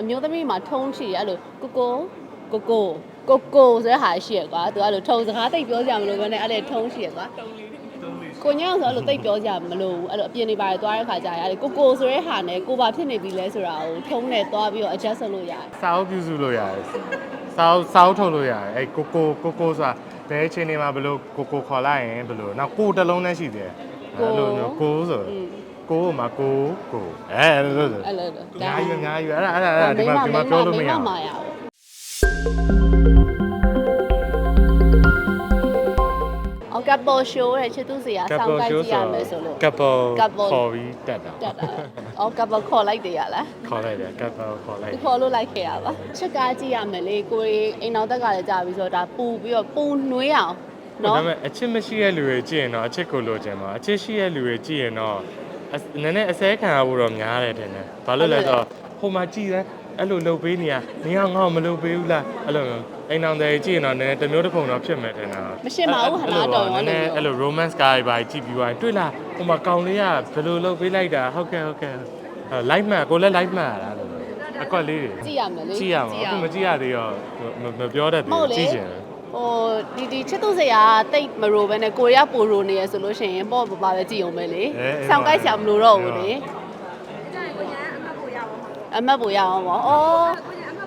အမျိုးသမီးမှာထုံးချီအဲ့လိုကိုကိုကိုကိုကိုကိုဆိုတဲ့ဟာရှိရကွာသူအဲ့လိုထုံစကားတိတ်ပြောကြမလို့ပဲနဲ့အဲ့လေထုံးရှိရကွာကိုညောင်ဆိုအဲ့လိုတိတ်ပြောကြမလို့အဲ့လိုအပြင်နေပါတယ်သွားတဲ့ခါကျရင်အဲ့လေကိုကိုဆိုတဲ့ဟာနဲ့ကိုပါဖြစ်နေပြီလဲဆိုတာကိုထုံးနဲ့သွားပြီးတော့ adjust လုပ်လို့ရတယ်စာအုပ်ပြုစုလို့ရတယ်စာအုပ်စာအုပ်ထုတ်လို့ရတယ်အဲ့ကိုကိုကိုကိုဆိုတာဘယ်အချိန်နေမှာဘယ်လိုကိုကိုခေါ်လိုက်ရင်ဘယ်လိုနောက်ကိုတစ်လုံးနဲ့ရှိတယ်အဲ့လိုမျိုးကိုဆိုอืม ကိုမှာကိုကိုအဲအဲ့လိုဆိုအဲ့လိုအများကြီးအများကြီးအဲ့ဒါအဲ့ဒါအဲ့ဒါဒီမှာဒီမှာပြောလို့မရမိဘူးမရဘူးအော်ကပ်ပေါ်ရှိုးတဲ့ချစ်သူစီကဆောင်းကိုက်ကြည့်ရမယ်ဆိုလို့ကပ်ပေါ် couple ခေါ်ပြီးတက်တာတက်တာအော်ကပ်ပေါ်ခေါ်လိုက်တယ်ရလားခေါ်လိုက်တယ်ကပ်ပေါ်ခေါ်လိုက်ဒီခေါ်လို့လိုက်ခဲ့ရပါချစ်ကားကြည့်ရမယ်လေကိုရီအိမ်တော်တက်ကလည်းကြာပြီဆိုတော့ဒါပူပြီးတော့ပူနှွေးအောင်ဒါနော်ပေမဲ့အချစ်မရှိတဲ့လူတွေကြည့်ရင်တော့အချစ်ကိုလိုချင်မှာအချစ်ရှိတဲ့လူတွေကြည့်ရင်တော့အစ နည်းနည်းအစဲခံရဖို့တော့များတယ်ထင်တယ်ဘာလို့လဲဆိုတော့ဟိုမှာကြည့်တယ်အဲ့လိုလှုပ်ပေးနေရနေအောင်ငါ့ကိုမလှုပ်ပေးဘူးလားအဲ့လိုမျိုးအိမ်အောင်တယ်ကြည့်ရင်တော့နည်းနည်းတစ်မျိုးတစ်ပုံတော့ဖြစ်မယ်ထင်တာမရှင်းပါဘူးဟနာတော်ရောနည်းနည်းအဲ့လို romance guy ပါကြည့်ပြီးသွားရင်တွေ့လားဟိုမှာကောင်လေးကဘယ်လိုလှုပ်ပေးလိုက်တာဟုတ်ကဲ့ဟုတ်ကဲ့အဲ့ live မှတ်ကိုလည်း live မှတ်ရတာလို့အကွက်လေးတွေကြည့်ရမယ်လေကြည့်ရမှာအခုမကြည့်ရသေးတော့မမပြောတတ်သေးမဟုတ်ဘူးလေကြည့်ချင်တယ် ဟိုဒီဒီချစ်သူစရာတိတ်မရိုပဲနဲ့ကိုရီးယားပိုရိုနေရဆိုလို့ရှိရင်ပေါ့ပပါပဲကြည့်အောင်ပဲလေဆောင်းကိုက်ဆရာမလို့တော့ဘူးလေအမတ်ပိုရအောင်ပေါ့အော်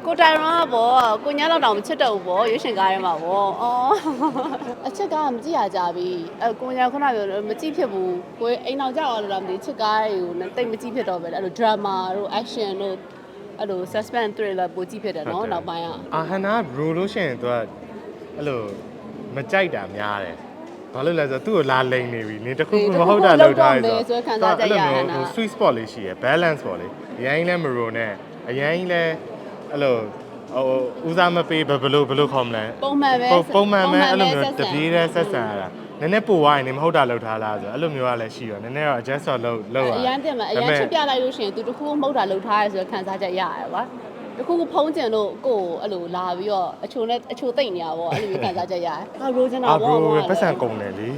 ကိုတိုင်ရောကပေါ့ကိုညာတော့တောင်မချစ်တော့ဘူးပေါ့ရွှေရှင်ကားထဲမှာပေါ့အော်အချစ်ကားမကြည့်ရကြပြီအဲကိုညာခုနပြောလို့မကြည့်ဖြစ်ဘူးကိုအိမ်အောင်ကြောက်ရလို့လားမသိချစ်ကားတွေကိုတိတ်မကြည့်ဖြစ်တော့ပဲအဲ့လို drama တို့ action တို့အဲ့လို suspense thriller ပိုကြည့်ဖြစ်တယ်နော်နောက်ပိုင်းကအာဟနာဘရိုလို့ရှိရင်သူက အဲ့လိုမကြိုက်တာများတယ်ဘာလို့လဲဆိုတော့သူ့ကိုလာလိန်နေပြီနင်တစ်ခုခုမဟုတ်တာလောက်ထားရဆို sweet spot လေးရှိရယ် balance ပေါ့လေအရင်ကြီးလဲမရိုနဲ့အရင်ကြီးလဲအဲ့လိုဟိုဦးစားမပေးဘယ်လိုဘယ်လိုခေါ်မလဲပုံမှန်ပဲပုံမှန်ပဲအဲ့လိုမျိုးဆက်ဆံတပြေးတဲ့ဆက်ဆံရတာနည်းနည်းပိုသွားရင်နေမဟုတ်တာလောက်ထားလားဆိုအဲ့လိုမျိုးကလည်းရှိရောနည်းနည်းတော့ adjust တော့လုပ်လုပ်ရအရန်တင်မှာအရန်ချစ်ပြလိုက်လို့ရှိရင်သူတခုခုမဟုတ်တာလှုပ်ထားရဲဆိုတော့ခံစားချက်ရရတယ်ကွာ တခုခုဖုံးကျင်လို့ကိုယ်အဲ့လိုလာပြီးတော့အချိုနဲ့အချိုတိတ်နေရပါဘောအဲ့လိုမျိုးခံစားချက်ရတယ်။ဟာရိုးချင်တာအာဘဘောရိုဘောပတ်စံကုန်တယ်လေ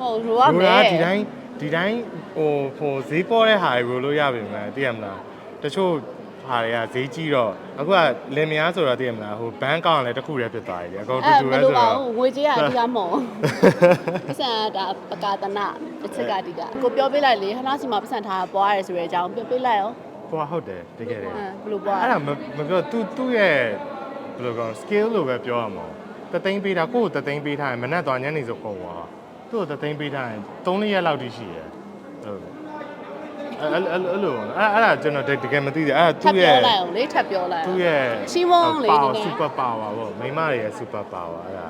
မဟုတ်ရိုးရရိုမယ်ကဒီတိုင်းဒီတိုင်းဟိုဟိုဈေးပေါ်တဲ့ဟာတွေရိုလို့ရပြီမလားသိရမလားတချို့ဟာတွေကဈေးကြီးတော့အခုကလင်မယားဆိုတော့သိရမလားဟိုဘန်းကောင်းလည်းတစ်ခုတည်းဖြစ်သွားပြီလေအကုန်တူအဲ့တူမပဲလိုဆိုပါတော့ ဘူးငွေကြေးကအတူရမဟုတ်ပတ်စံဒါပကာတနာတစ်ချက်ကတိကကိုပြောပေးလိုက်လေဟနာစီမှာပတ်စံထားပွားရဲဆိုတဲ့အကြောင်းပြောပေးလိုက်ရော ဟိုဟုတ်တယ်တကယ်တယ်ဟမ်ဘယ်လိုပွားအဲ့ဒါမမပြောသူသူ့ရဲ့ဘယ်လိုကော skill လို့ပဲပြောရမှာတသိန်းပေးတာကိုယ့်ကိုတသိန်းပေးထားရင်မနဲ့သွားညနေဆိုကုန်သွားသူ့ကိုတသိန်းပေးထားရင်3ရက်လောက်တိရှိရယ်ဟုတ်အဲ့အဲ့အဲ့လိုအဲ့အဲ့ဒါကျွန်တော်တကယ်မသိသေးအဲ့ဒါထပ်သူ့ရဲ့ပြောလိုက်အောင်လေထပ်ပြောလိုက်သူ့အောင်ရဲ့ချီးမွမ်းလေဒီနေ့စူပါပါဝါပေါ့မိန်းမတွေရဲ့စူပါပါဝါအဲ့ဒါ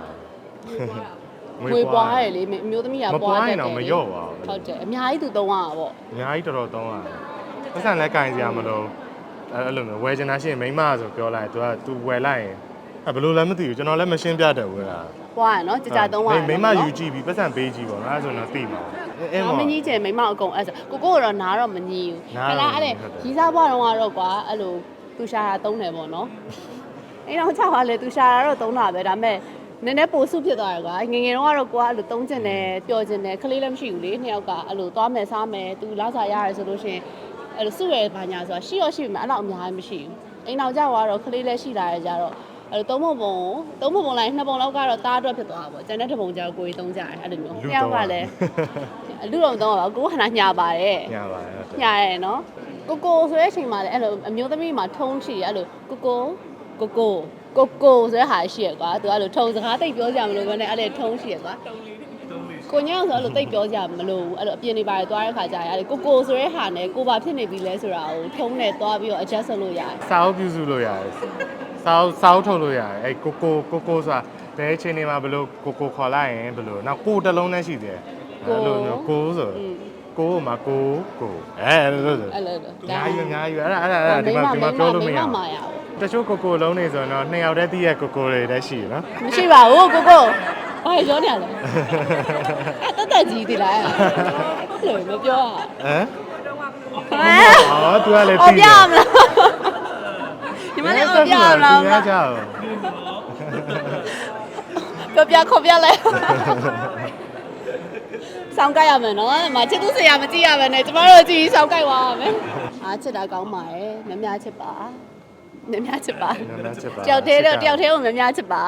ငွေပွားရလေအမျိုးသမီးကမပွားပွားတရတ်င်တယ်တော့မလျော့ပါဘူးဟုတ်တယ်အများကြီးသူသုံးရတာပေါ့အများကြီးတော်တော်သုံးရတယ် ပတ်စံလက်ကင်စရာမလိုအဲ့အဲ့လိုမျိုးဝယ်ချင်တာရှိရင်မိန်းမဆိုပြောလိုက်သူက तू ဝယ်လိုက်ရင်အဲ့ဘယ်လိုလဲမသိဘူးကျွန်တော်လည်းမရှင်းပြတတ်ဘူးအဲ့ဒါပွားရနော်ကြာကြာသုံးရမိန်းမယူကြည့်ပြီးပတ်စံပေးကြည့်ပေါ့နော်အဲ့ဒါဆိုတော့သိမှာအဲမမကြီးချင်မိန်းမအကုန်အဲ့ဆိုကိုကိုကတော့နားတော့မညီဘူးနားခတော့လားအဲ့မညီဟုတ်တယ်ရီးစားဘွားတော့ကတော့ကွာအဲ့လိုသူရှာတာသုံးတယ်ပေါ့နော်အဲ့တော့ချပါလေသူရှာတာတော့သုံးတာပဲဒါပေမဲ့နည်းနည်းပိုစုဖြစ်သွားတယ်ကွာငယ်ငယ်တော့ကတော့ကိုကအဲ့လိုသုံးကျင်တယ်ပျော်ကျင်တယ်ခလေးလည်းမရှိဘူးလေနှစ်ယောက်ကအဲ့လိုသွားမယ်စားမယ်သူလောက်စားရတယ်ဆိုလို့ရှိရင် အဲ့လိုစုရယ်ဘာညာဆိုတာရှိရောရှိပြီမအဲ့လောက်အများကြီးမရှိဘူးအိမ်အောင်ကြွားတော့ခလေးလည်းရှိလာရကြတော့အဲ့လိုသုံးပုံပုံသုံးပုံပုံလိုက်နှစ်ပုံလောက်ကတော့တားအတွက်ဖြစ်သွားတာပေါ့ကျန်တဲ့တစ်ပုံကျတော့ကိုယ်ကြီးသုံးကြတယ်အဲ့လိုမျိုးနှစ်ယောက်ကလည်းအလူတော်တော့ပါကိုကခဏညာပါတယ်ညာပါတယ်ဟုတ်တယ်ညာရဲနော်ကိုကိုဆိုတဲ့အချိန်မှာလည်းအဲ့လိုအမျိုးသမီးမှာထုံးချီအဲ့လိုကိုကိုကိုကိုကိုကိုဆိုတဲ့ဟာရှိရကွာသူအဲ့လိုထုံစကားတိတ်ပြောကြမလို့ပဲနဲ့အဲ့လေထုံးရှိရကွာ ကိုညောင်ဆိုအဲ့လိုတိတ်ပြောကြမလို့အဲ့လိုအပြင်နေပါတယ်သွားတဲ့ခါကျရင်အဲ့လေကိုကိုဆိုတဲ့ဟာနဲ့ကိုပါဖြစ်နေပြီလဲဆိုတာကိုထုံးနဲ့သွားပြီးတော့ adjust လုပ်လို့ရတယ်စာအုပ်ပြုစုလို့ရတယ်စာအုပ်စာအုပ်ထုတ်လို့ရတယ်အဲ့ကိုကိုကိုကိုဆိုတာဘယ်အချိန်နေမှာဘယ်လိုကိုကိုခေါ်လိုက်ရင်ဘယ်လိုနောက်ကိုတစ်လုံးနဲ့ရှိတယ်အဲ့လိုမျိုးကိုဆိုอืมကိုမှာကိုကိုအဲအဲ့လိုဆိုအဲ့လိုအများကြီးအများကြီးအဲ့ဒါအဲ့ဒါအဲ့ဒါဒီမှာဒီမှာပြောလို့မရမိဘူးမရဘူးတချို့ကိုကိုလုံးနေဆိုရင်တော့နှစ်ယောက်တည်းတည်းရဲ့ကိုကိုတွေလည်းရှိရနော်မရှိပါဘူးကိုကို ဘာပြောနေရလဲအဲ့တက်တက်ကြီးဒီလားအဲ့လိုမပြောอ่ะ ဟမ် ဟမ် အော် तू ကလည်း အော် သိ ပြမလားညီမလေးအော်ပြမလား ရကြအောင် ပြောပြခေါ်ပြလိုက်ဆောင်းကြိုက်ရမယ်နော်။မချစ်သူဆရာမကြည့်ရပဲနဲ့ကျမတို့ကြည့်ဆောင်းကြိုက်သွားရမယ်။အားချစ်တာကောင်းပါရဲ့။မများချစ်ပါ။ များများချစ်ပါ များများချစ်ပါ တယောက်တည်းတော့တယောက်တည်းကိုများများချစ်ပါ